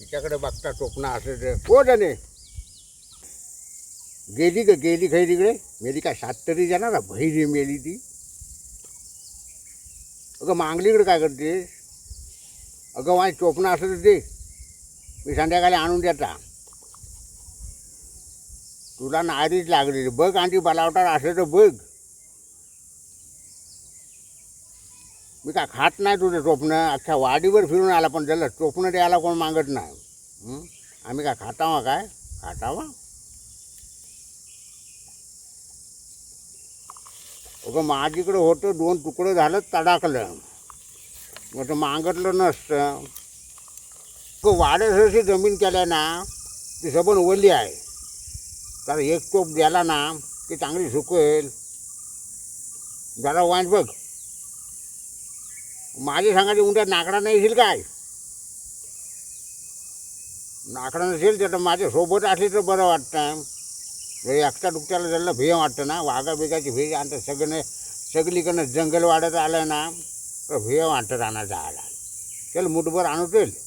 तिच्याकडे बघता टोपणा असं ते. हो जाणे गेली ग गेली खाई तिकडे. मेली काय सात तरी जाणार ना बहिरी मेली ती. अगं मांगलीकडे काय करते अगं माझी टोपणं असं तर ते मी संध्याकाळी आणून देता. तुला नारीच लागली बघ आणि बलावटार असं तर बघ. मी काय खात नाही तुझं टोपणं? अख्ख्या वाडीवर फिरून आला पण त्याला टोपणं द्यायला कोण मागत नाही. आम्ही काय खातावा काय? खातावा? अगं माझीकडं होतं दोन तुकडं झालं तडाकलं मग ते मागतलं नसतं. वाड्यासरशी जमीन केल्या ना ती सबन ओली आहे. तर एक टोप द्याला ना ती चांगली सुकेल जरा वाट बघ. माझी सांगायचे उद्या नाकडा नाही येईल काय? नाकडा नसेल तर माझ्या सोबत असली तर बरं वाटतं. हे एकटा दुकट्याला त्याला भे वाटतं ना. वाघा बिगाची भे आणतात सगळं सगळीकडनं जंगल वाढत आलं ना तर भे वाटत राहणार जायला. चल मुठभर आणून तेल.